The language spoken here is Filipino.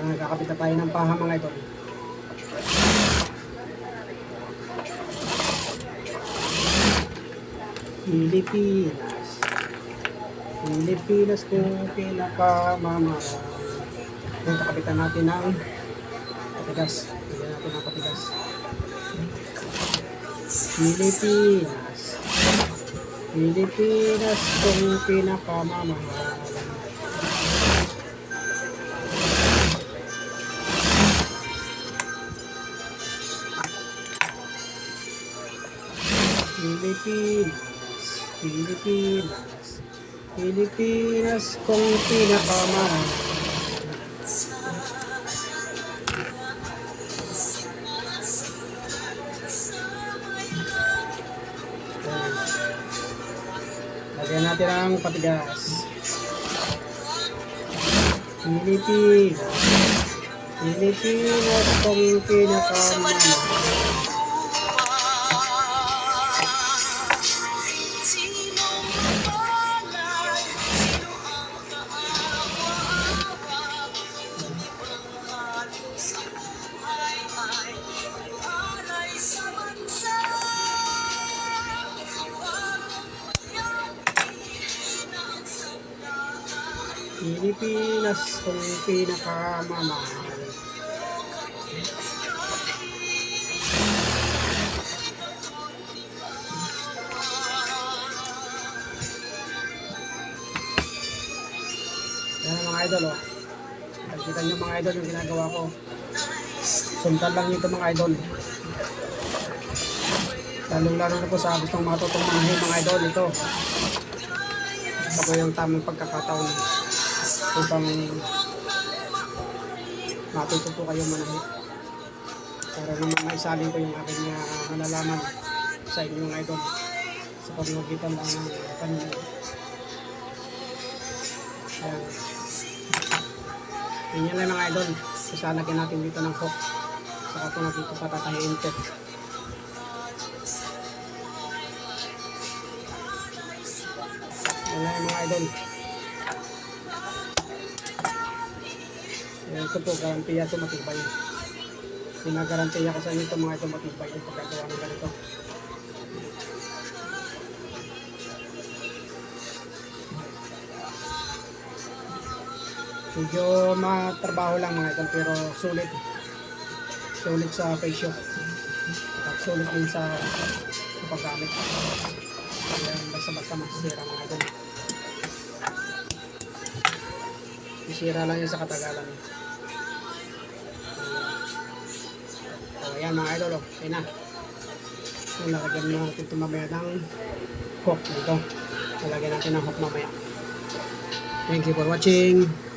Ayan, Nagkakapit na tayo ng paha mga idol. Pilipinas. Pilipinas kung pinakamamahal. Ayan, kakapitan natin ng patigas. Lagyan natin ng patigas. Pilipinas. Pilipinas kung pinakamamahal. Pilipinas, Pilipinas, Pilipinas kung pinakamahal. Lagyan natin ang patigas. Pilipinas, Pilipinas kung pinakamahal. Pilipinas kung pinakamamahal. Yan mga idol, oh. Nakikita niyo mga idol yung ginagawa ko. Sundan lang ito mga idol. Lalong-lalo na po sa gustong matutong manahin mga idol ito. Ito po yung tamang pagkakataon upang matuto po kayo manahin. Para naman maisalin ko yung aking uh, nalalaman sa inyo mga idol sa pamamagitan lang ng panyo. Ayan. Yun yan mga idol. Sasalagyan natin dito ng hook. Saka ito na dito patatahiin ko. Yan lang mga idol. Ito po, garantiya ito matibay. Pinagarantiya ko sa inyo ito mga ito matibay yung pagkagawa ng ganito. Medyo matrabaho lang mga idol pero sulit. Sulit sa presyo. At sulit din sa, paggamit. Kaya basta-basta masisira mga idol. Masisira lang yan sa katagalan. Ayan mga idol. Oh. Ayan na. Natin ito mamaya ng hook dito. Lalagyan natin ng hook mamaya. Thank you for watching.